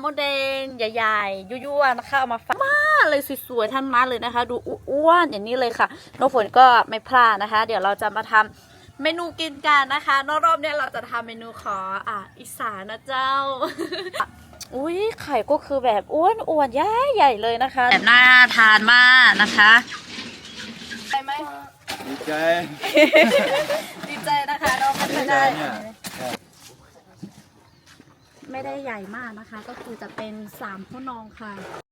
โมเดลใหญ่ๆยั่วๆนะคะเอามาฝากมากเลยสวยๆท่านมาเลยนะคะ ดูอ้วนๆอย่างนี้เลยค่ะน้องฝนก็ไม่พลาดนะคะ เดี๋ยวเราจะมาทำเมนูกินกันนะคะนอกรอบเนี้ยเราจะทำเมนูขออะอีสานนะเจ้าอุ้ยไข่ก็คือแบบอ้วนอ้วนๆใหญ่ใหญ่เลยนะคะแบบน่าทานมากนะคะใช่ไหมดีใจ ดีใจนะคะเราไม่ดีค่อยใจได้เนี่ย ไม่ได้ใหญ่มากนะคะ ก็คือจะเป็นสามพ่อนองค่ะ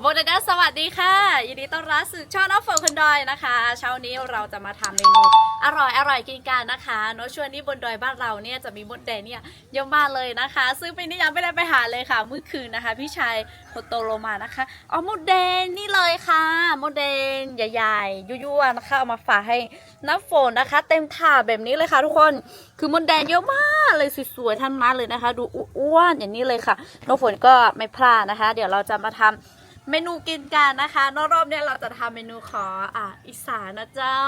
โอโบดาสวัสดีค่ะ ยินดีต้อนรับสู่ช่องน้องเฟิร์นคนดอยนะคะ เช้านี้เราจะมาทำเมนูอร่อยอร่อยกินกันนะคะเนอะช่วงนี้บนดอยบ้านเราเนี่ยจะมีมดแดงเนี่ยเยอะมากเลยนะคะ ซึ่งปีนี้ยังไม่ได้ไปหาเลยค่ะเมื่อคืนนะคะ พี่ชายโคโตโรมานะคะอ๋อมดแดงนี่เลยค่ะมดแดงใหญ่ๆยั่วๆนะคะเอามาฝากให้น้ำฝนนะคะ เต็มถาดแบบนี้เลยค่ะ ทุกคนคือมดแดงเยอะมากเลยสวยๆท่านมาเลยนะคะ ดูอ้วนอย่างนี้เลยค่ะน้องฝนก็ไม่พลาดนะคะ เดี๋ยวเราจะมาทำ เมนูกินกันนะคะนอกรอบเนี้ยเราจะทำเมนูขออะอีสานนะเจ้า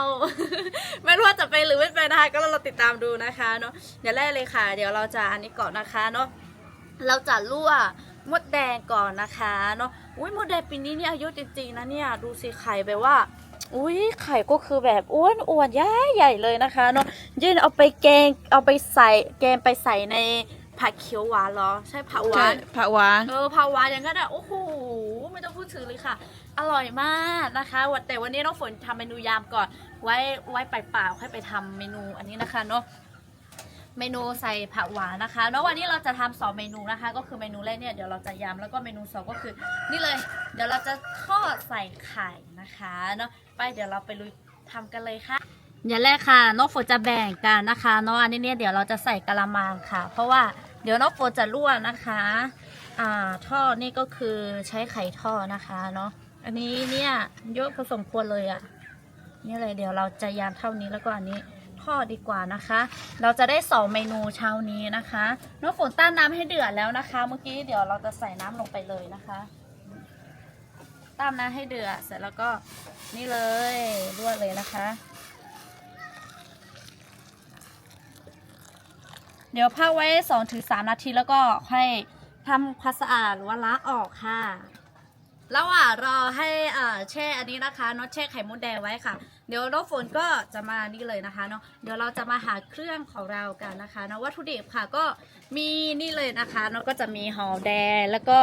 ไม่รู้ว่าจะไปหรือไม่ไปนะคะก็เราติดตามดูนะคะเนาะอย่างแรกเลยค่ะ เดี๋ยวเราจะอันนี้ก่อนนะคะเนาะเราจะลวกมดแดงก่อนนะคะเนาะอุ้ยมดแดงปีนี้เนี่ยอายุจริงๆนะเนี่ยดูสิไข่แบบว่าอุ้ยไข่ก็คือแบบอ้วนอ้วนๆใหญ่ใหญ่เลยนะคะเนาะยื่นเอาไปแกงเอาไปใส่แกงไปใส่ในผักเขียวหวานเหรอ ใช่ผักหวานผักหวานเออภาวะอย่างนั้นอะโอ้โห ไม่ต้องพูดถึงเลยค่ะ อร่อยมากนะคะ แต่วันนี้น้องฝนทำเมนูยามก่อน ไว้ไว้ไปเปล่าค่อยไปทำเมนูอันนี้นะคะเนาะเมนูใส่ผักหวานนะคะ แล้ววันนี้เราจะทำสองเมนูนะคะ ก็คือเมนูแรกเนี่ยเดี๋ยวเราจะยำแล้วก็เมนูสองก็คือ นี่เลย เดี๋ยวเราจะทอดใส่ไข่นะคะเนาะไปเดี๋ยวเราไปลุยทำกันเลยค่ะอย่างแรกค่ะน้องฝนจะแบ่งกันนะคะเนาะอันนี้เนี่ยเดี๋ยวเราจะใส่กะละมังค่ะ เพราะว่าเดี๋ยวน้องฝนจะลวกนะคะ อ่าท่อนี่ก็คือใช้ไข่ท่อนะคะเนาะอันนี้เนี่ยเยอะพอสมควรเลยอะ่ะนี่เลยเดี๋ยวเราจะยามเท่านี้แล้วก็อันนี้ทอดดีกว่านะคะ เราจะได้สองเมนูเช้านี้นะคะน้องฝนต้านน้ำให้เดือดแล้วนะคะ เมื่อกี้เดี๋ยวเราจะใส่น้ำลงไปเลยนะคะต้มน้ำให้เดือดเสร็จแล้วก็นี่เลยลวกเลยนะคะ เดี๋ยวพักไว้สองถึงสามนาทีแล้วก็ค่อย ทำความสะอาดหรือว่าล้างออกค่ะระหว่างรอให้อ่อแช่อันนี้นะคะเนาะแช่ไข่มดแดงไว้ค่ะ เดี๋ยวน้องฝนก็จะมานี่เลยนะคะเนาะเดี๋ยวเราจะมาหาเครื่องของเรากันนะคะเนาะวัตถุดิบค่ะก็มีนี่เลยนะคะเนาะก็จะมีหอมแดงแล้วก็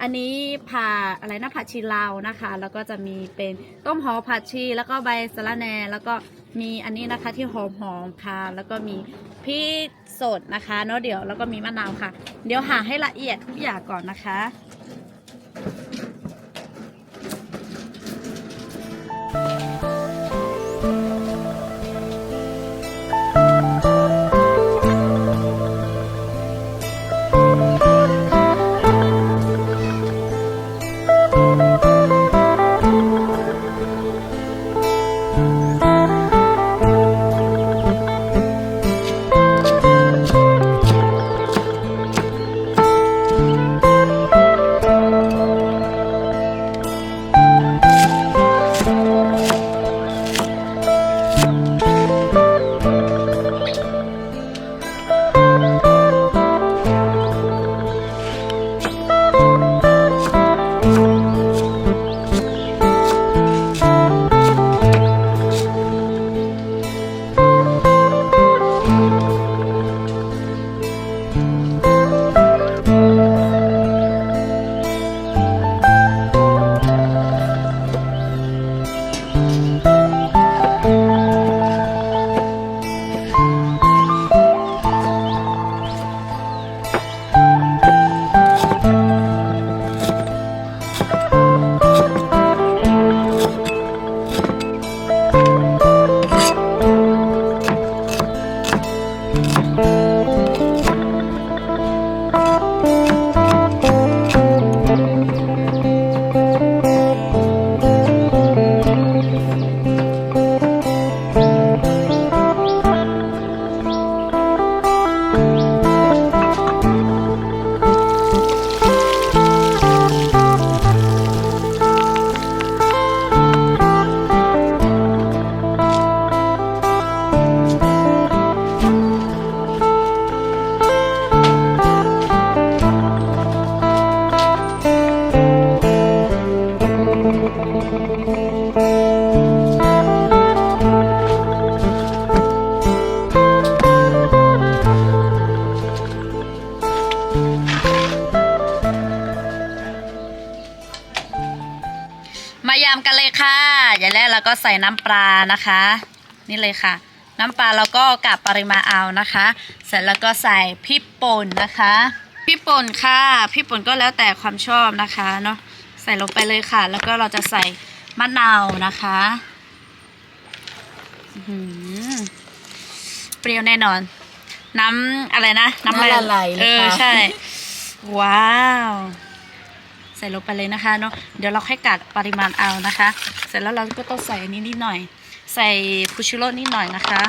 อันนี้ผักอะไรนะผักชีลาวนะคะ แล้วก็จะมีเป็นต้มหอมผักชี แล้วก็ใบสะระแหน่แล้วก็ มีอันนี้นะคะที่หอมหอมๆค่ะ แล้วก็มีพริกสดนะคะเนาะเดี๋ยวแล้วก็มีมะนาวค่ะ เดี๋ยวหาให้ละเอียดทุกอย่างก่อนนะคะ ส่น้ำปลานะคะ นี่เลยค่ะ น้ำปลาเราก็กะปริมาณเอานะคะ เสร็จแล้วก็ใส่พริกป่นนะคะพริกป่นค่ะพริกป่นก็แล้วแต่ความชอบนะคะเนาะใส่ลงไปเลยค่ะ แล้วก็เราจะใส่มะนาวนะคะอื้อหือเปรี้ยวแน่นอน น้ำอะไรนะ น้ำละลายเลยเออค่ะใช่ ว้าวใส่ลงไปเลยนะคะเนาะเดี๋ยวเราค่อยกัดปริมาณเอานะคะ เสร็จแล้วเราก็ต้องใส่อันนี้นิดหน่อย ใส่ฟูชิโร่นิดหน่อยนะคะ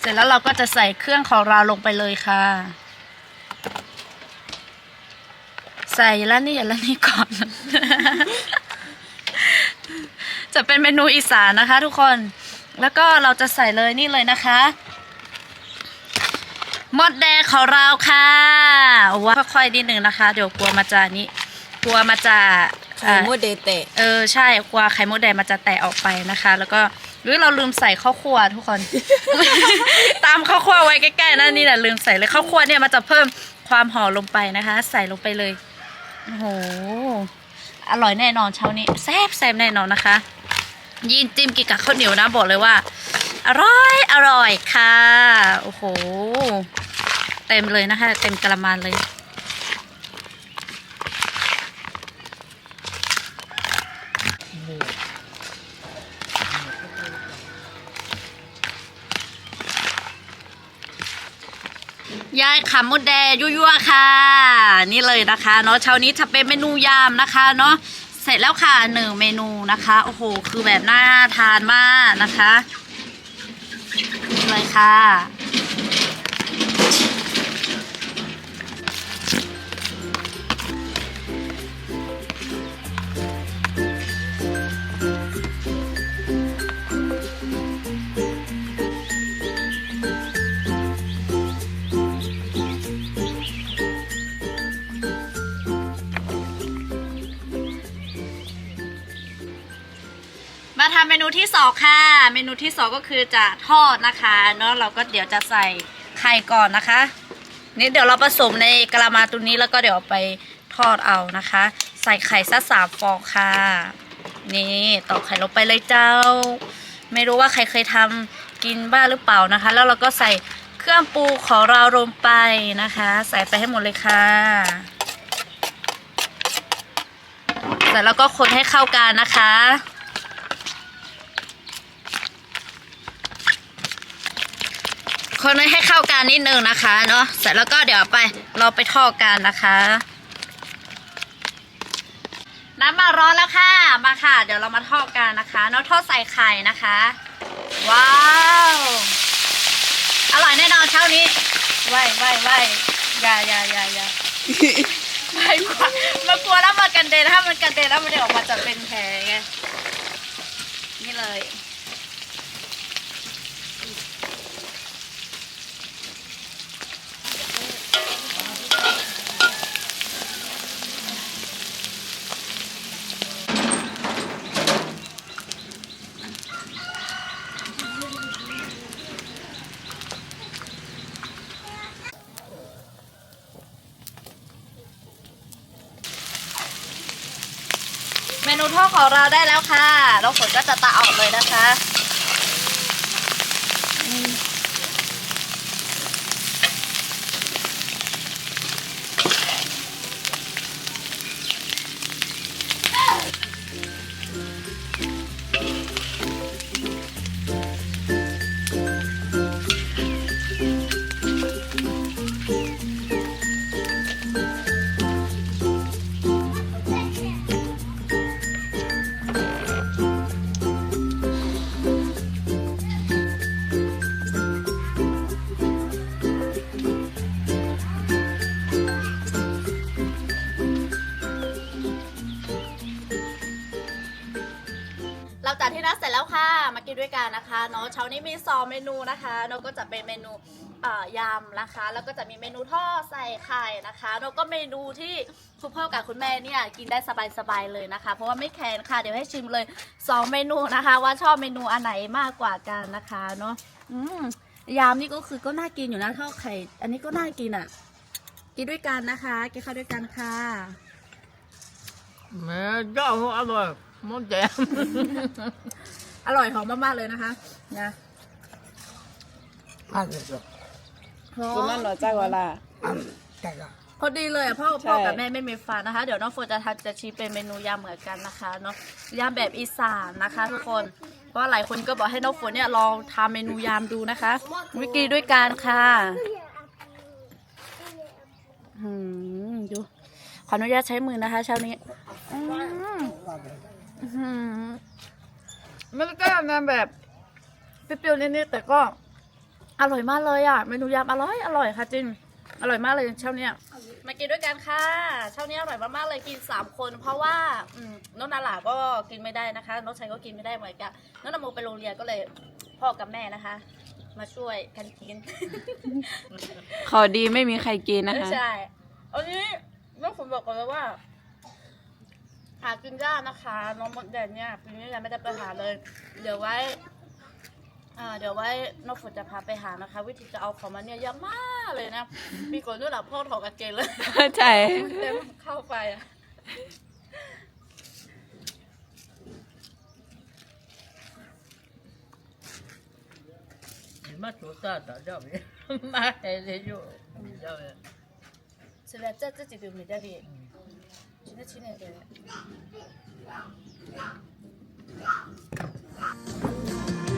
เสร็จแล้วเราก็จะใส่เครื่องของเราลงไปเลยค่ะ ใส่แล้วนี่แล้วนี่ก่อน จะเป็นเมนูอีสานนะคะ ทุกคน แล้วก็เราจะใส่เลยนี่เลยนะคะหมดแดงของเราค่ะว่าค่อยๆนิดนึงนะคะ เดี๋ยวกลัวมาจะนี้ กลัวมาจะไข่มดเดเตะเออใช่กลัวไข่มดแดงมันจะแตกออกไปนะคะ แล้วก็หรือเราลืมใส่ข้าวคั่วทุกคน ตามข้าวคั่วไว้ใกล้ๆนั่นนี่แหละลืมใส่เลยข้าวคั่วเนี่ยมันจะเพิ่มความหอมลงไปนะคะ ใส่ลงไปเลยโอ้โหอร่อยแน่นอนเช้านี้แซ่บแซ่บแน่นอนนะคะ ยินจิ้มกินกับข้าวเหนียวนะบอกเลยว่า อร่อยอร่อยค่ะ โอ้โห เต็มเลยนะคะ เต็มกระมังเลย ยายขำมดแดงยั่วๆค่ะ นี่เลยนะคะ เนาะเช้านี้จะเป็นเมนูยามนะคะ เนาะ เสร็จแล้วค่ะหนึ่งเมนูนะคะ โอ้โห คือแบบน่าทานมากนะคะเลยค่ะ ทำเมนูที่สองค่ะ เมนูที่สองก็คือจะทอดนะคะเนาะเราก็เดี๋ยวจะใส่ไข่ก่อนนะคะ นี่เดี๋ยวเราผสมในกระมาตัวนี้แล้วก็เดี๋ยวไปทอดเอานะคะ ใส่ไข่สักสามฟองค่ะ นี่ตอกไข่ลงไปเลยเจ้า ไม่รู้ว่าใครเคยทำกินบ้างหรือเปล่านะคะ แล้วเราก็ใส่เครื่องปรุงของเราลงไปนะคะ ใส่ไปให้หมดเลยค่ะเสร็จแล้วก็คนให้เข้ากันนะคะ คนให้เข้ากันนิดนึงนะคะเนาะเสร็จแล้วก็เดี๋ยวไปเราไปทอดกันนะคะ น้ำมาร้อนแล้วค่ะมาค่ะ เดี๋ยวเรามาทอดกันนะคะเนาะทอดใส่ไข่นะคะ ว้าวอร่อยแน่นอนเช้านี้ไหวไหวไหวอย่าอย่าอย่าอย่าไม่กลัวเรากลัวแล้วมันกันเดนถ้ามันกันเดนแล้วมันเดี๋ยวออกมาจะเป็นแผลไงนี่เลย นูทอดของเราได้แล้วค่ะน้องฝนก็จะตาออกเลยนะคะ กินด้วยกันนะคะเนาะเช้านี้มีสองเมนูนะคะเนาะก็จะเป็นเมนูยำนะคะ แล้วก็จะมีเมนูทอดใส่ไข่นะคะแล้วก็เมนูที่คุณพ่อกับคุณแม่เนี่ยกินได้สบายๆเลยนะคะ เพราะว่าไม่แข็งค่ะเดี๋ยวให้ชิมเลยสองเมนูนะคะ ว่าชอบเมนูอันไหนมากกว่ากันนะคะเนาะอืมยำนี่ก็คือก็น่ากินอยู่นะทอดไข่ อันนี้ก็น่ากินอะ กินด้วยกันนะคะกินข้าวด้วยกันค่ะแม่เจ้าอร่อยมดแดง อร่อยหอมมากๆเลยนะคะนะอันนี้ก็คุณนั่นเหรอจ้ากวลาอันแก่ละพอดีเลยอะพ่อใช่ พ่อกับแม่ไม่มีฟันนะคะ เดี๋ยวน้องโฟจะทำจะชี้เป็นเมนูยำเหมือนกันนะคะเนาะยำแบบอีสานนะคะทุกคนเพราะหลายคนก็บอกให้น้องโฟเนี่ยลองทำเมนูยำดูนะคะวิกีด้วยกันค่ะหืมดูขออนุญาตใช้มือนะคะ เช้านี้อืมอื้อหือ มันก็จะแบบเปรี้ยวๆนิดๆแต่ก็อร่อยมากเลยอะเมนูยำอร่อยอร่อยค่ะจริงอร่อยมากเลยเช้าเนี้ยมากินด้วยกันค่ะเช้านี้อร่อยมากๆเลยกินสามคน เพราะว่าอืมน้องนาหลาก็กินไม่ได้นะคะน้องชายก็กินไม่ได้เหมือนกันน้องนโมไปโรงเรียนก็เลยพ่อกับแม่นะคะ มาช่วยกันกินขอดีไม่มีใครกินนะคะ ใช่อันนี้น้องผมบอกก่อนเลยว่า หากินยากนะคะน้องมดแดนเนี่ยปีนี้ยังไม่ได้ไปหาเลย เดี๋ยวไว้เดี๋ยวไว้นกฝนจะพาไปหานะคะ วิธีจะเอาของมันเนี่ยยากมากเลยนะมีคนนู่นหลับพ่อถอดกางเกงเลยใช่เต็มเข้าไปมาถูตาต่อเจ้ามาให้เลยอยู่เจ้าเนี่ยฉันจะจ้าจิตวิญญาณ อกว่า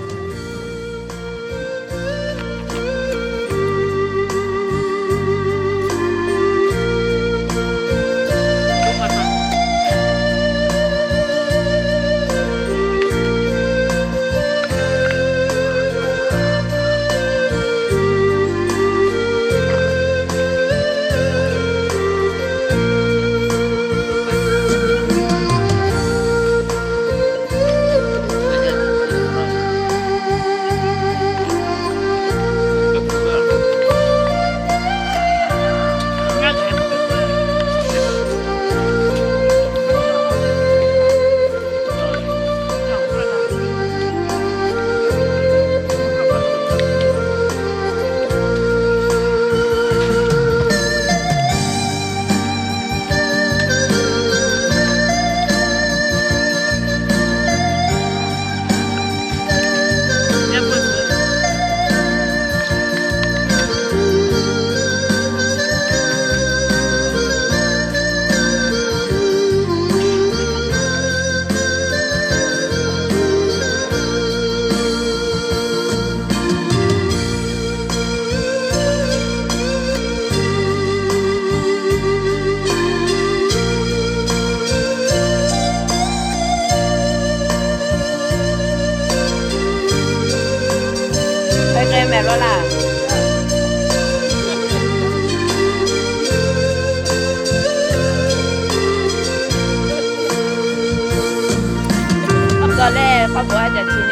จะชิ้นนิดน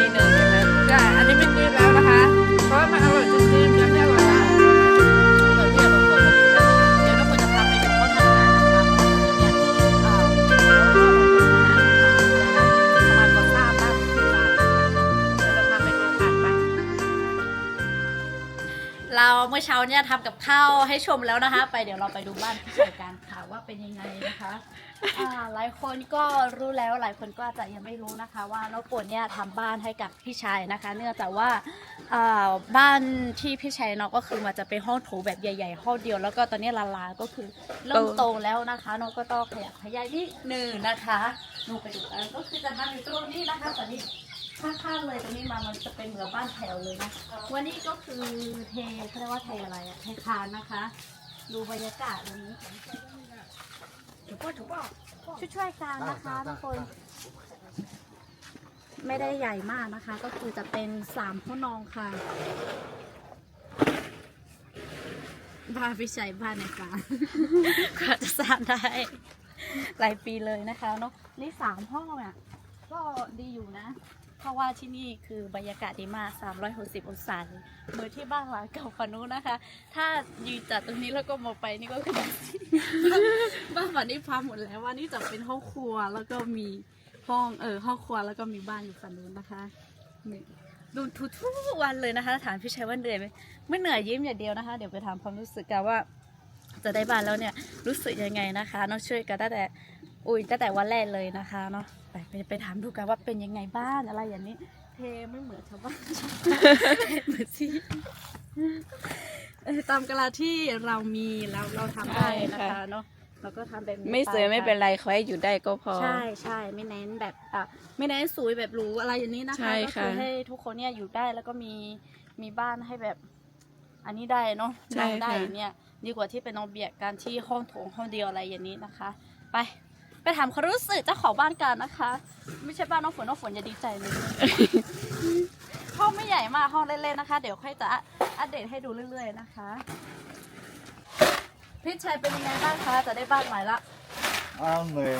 ึงใเราเมื่อเช้าเนี่ยทำกับข้าวให้ชมแล้วนะคะ ไปเดี๋ยวเราไปดูบ้านพี่ชายกันค่ะว่าเป็นยังไงนะคะอ่าหลายคนก็รู้แล้วหลายคนก็อาจจะยังไม่รู้นะคะ ว่าน้องฝนเนี่ยทำบ้านให้กับพี่ชายนะคะ เนื่องจากว่าอ่าบ้านที่พี่ชายเนาะก็คือมันจะเป็นห้องโถงแบบใหญ่ ๆ ห้องเดียวแล้วก็ตอนนี้ลาลาก็คือเริ่มโตแล้วนะคะน้องก็ต้องขยับขยายนิดหนึ่งนะคะลงไปดูกันก็คือจะทำอยู่ตรงนี้นะคะตอนนี้ ข้างๆเลยตรงนี้มามันจะเป็นเหมือนบ้านแถวเลยนะ วันนี้ก็คือเทเขาเรียกว่าเทอะไรอะเทคานนะคะ ดูบรรยากาศวันนี้ถูกป่ะถูกป่ะช่วยๆกันนะคะทุกคน ไม่ได้ใหญ่มากนะคะ ก็คือจะเป็นสามห้องนอนค่ะบ้านพิชัยบ้านในป่ากว่าจะสร้างได้ หลายปีเลยนะคะเนาะนี่สามห้องอะก็ดีอยู่นะ เพราะว่าที่นี่คือบรรยากาศดีมาก 360 องศาเลยเหมือนที่บ้านหลังเก่าฝันนู้นนะคะ ถ้ายืนจากตรงนี้แล้วก็มองไปนี่ก็คือบ้านฝันนี่พังหมดแล้วว่านี่จะเป็นห้องครัวแล้วก็มีห้องเออห้องครัวแล้วก็มีบ้านอยู่ฝั่งนู้นนะคะดูทุกทุกวันเลยนะคะ ถามพี่ชัยว่าเหนื่อยไหมไม่เหนื่อยยิ้มอย่างเดียวนะคะ เดี๋ยวไปถามความรู้สึกกันว่า จะได้บ้านแล้วเนี่ยรู้สึกยังไงนะคะน้องช่วยกันตั้งแต่อุ้ยตั้งแต่วันแรกเลยนะคะเนาะ ไปไปไปถามดูกันว่าเป็นยังไงบ้านอะไรอย่างนี้ เทไม่เหมือนชาวบ้านเทเหมือนที่เอ่อตามกะลาที่เรามีแล้วเราทำได้นะคะเนาะเราก็ทำแบบนี้ไม่สวยปไม่เป็นไรขอให้อยู่ได้ก็พอ ใช่ใช่ไม่เน้นแบบอะไม่เน้นสวยแบบหรูอะไรอย่างนี้นะคะใช่ก็ค่ะคือให้ทุกคนเนี่ยอยู่ได้แล้วก็มีมีบ้านให้แบบ อันนี้ได้เนาะใช่นอนได้ค่ะเนี่ยดีกว่าที่เป็นนอนเบียดกันที่ห้องโถงห้องเดียวอะไรอย่างนี้นะคะ ไป ไปถามเขารู้สึกเจ้าของบ้านกันนะคะ ไม่ใช่บ้านน้องฝนน้องฝนอย่าดีใจเลย ห้องไม่ใหญ่มากห้องเล่นๆนะคะ เดี๋ยวค่อยจะอัปเดตให้ดูเรื่อย ๆ นะคะพี่ชัยเป็นยังไงบ้างคะจะได้บ้านใหม่ละอ้าวเหนื่อย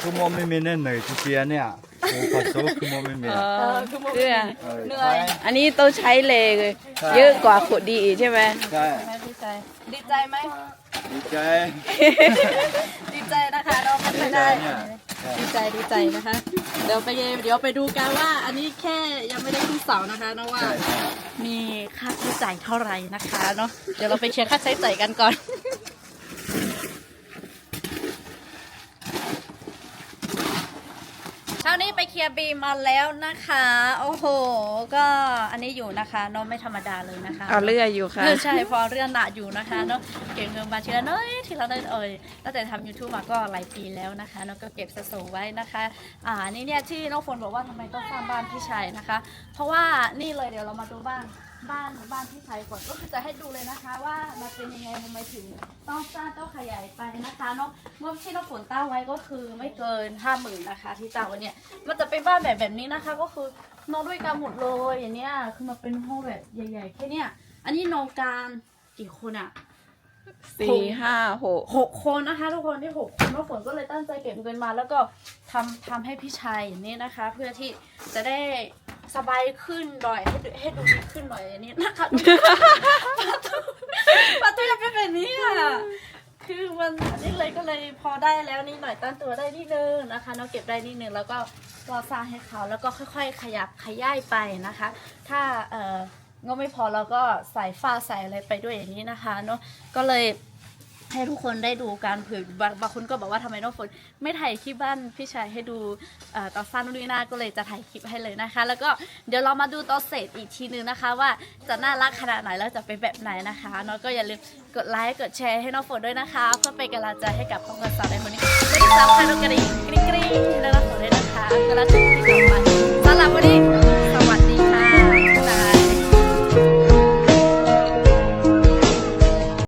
คือโมไม่มีเนี่ยเหนื่อยที่เรียเนี่ยโอ้ผัดโคือโมไม่มีเอเอคือโมเรื่องเหนื่อยอันนี้ต้องใช้เลยเยอะกว่าขวดดีอีกใช่ไหมใช่ไหมพี่ชัยดีใจไหมดีใจ ไม่ค่อยได้ดีใจเนี่ยดีใจดีใจนะคะ เดี๋ยวไปเดี๋ยวไปดูกันว่า อันนี้แค่ยังไม่ได้ขึ้นเสานะคะนะว่าใช่ใช่มีค่าใช้จ่ายเท่าไหร่นะคะเนาะเดี๋ยวเราไปเช็คค่าใช้จ่ายกันก่อน เช้านี้ ไปเคลียร์บีมมาแล้วนะคะ โอ้โห ก็อันนี้อยู่นะคะเนาะไม่ธรรมดาเลยนะคะเอาเลื่อยอยู่ค่ะ เออใช่พอเรื่องหนาอยู่นะคะเนาะเก็บเงินมาทีละน้อยทีละน้อยเอ่ยตั้งแต่ทำ YouTube มาก็หลายปีแล้วนะคะเนาะก็เก็บสะสมไว้นะคะ อ่านี่เนี่ยที่น้องฝนบอกว่าทำไมต้องสร้างบ้านพี่ชายนะคะ เพราะว่านี่เลยเดี๋ยวเรามาดูบ้าน บ้านบ้านพี่ชายก่อนก็คือจะให้ดูเลยนะคะ ว่ามันเป็นยังไงทำไมถึงต้องสร้างต้องขยายไปนะคะเนาะเมื่อที่น้องฝนตั้งไว้ก็คือไม่เกินห้าหมื่นนะคะ ที่ตั้งไว้เนี่ยมันจะเป็นบ้านแบบแบบนี้นะคะ ก็คือนอนด้วยกันหมดเลยอย่างเนี้ยคือมันเป็นห้องแบบใหญ่ๆแค่เนี้ยอันนี้นอนกลารกี่คนอะ สี่ห้าหกหกคนนะคะทุกคนที่หกคนน้องฝนก็เลยตั้งใจเก็บเงินมา แล้วก็ทำทำให้พี่ชายอย่างนี้นะคะ เพื่อที่จะได้ สบายขึ้นหน่อย ให้ดูให้ดูดีขึ้นหน่อยอย่างนี้นะคะประตูประตูยังเป็นแบบนี้อะคือมันอันนี้เลยก็เลยพอได้แล้วนิดหน่อยตั้งตัวได้นิดนึงนะคะเราเก็บได้นิดนึงแล้วก็ก็สร้างให้เขาแล้วก็ค่อย ๆ ขยับขยายไปนะคะ ถ้าเอ่องบไม่พอเราก็ใส่ฝ้าใส่อะไรไปด้วยอย่างนี้นะคะเนาะก็เลย ให้ทุกคนได้ดูการเผยบางคนก็บอกว่าทำไมน้องฝนไม่ถ่ายคลิปบ้านพี่ชายให้ดูเอ่อตอนสั้นนู่นนี่าก็เลยจะถ่ายคลิปให้เลยนะคะ แล้วก็เดี๋ยวเรามาดูตอนเสร็จอีกทีนึงนะคะ ว่าจะน่ารักขนาดไหนแล้วจะเป็นแบบไหนนะคะเน้องก็อย่าลืมกดไลค์กดแชร์ให้น้องฝนด้วยนะคะ เพื่อเป็นกำลังใจให้กับพ่อเงินสาวในคนนี้และที่สำคัญน้องกระดิ่งกริ๊งกริ๊งให้น้องฝนด้วยนะคะก็แล้วกที่สำคัญสำหรับวันนี้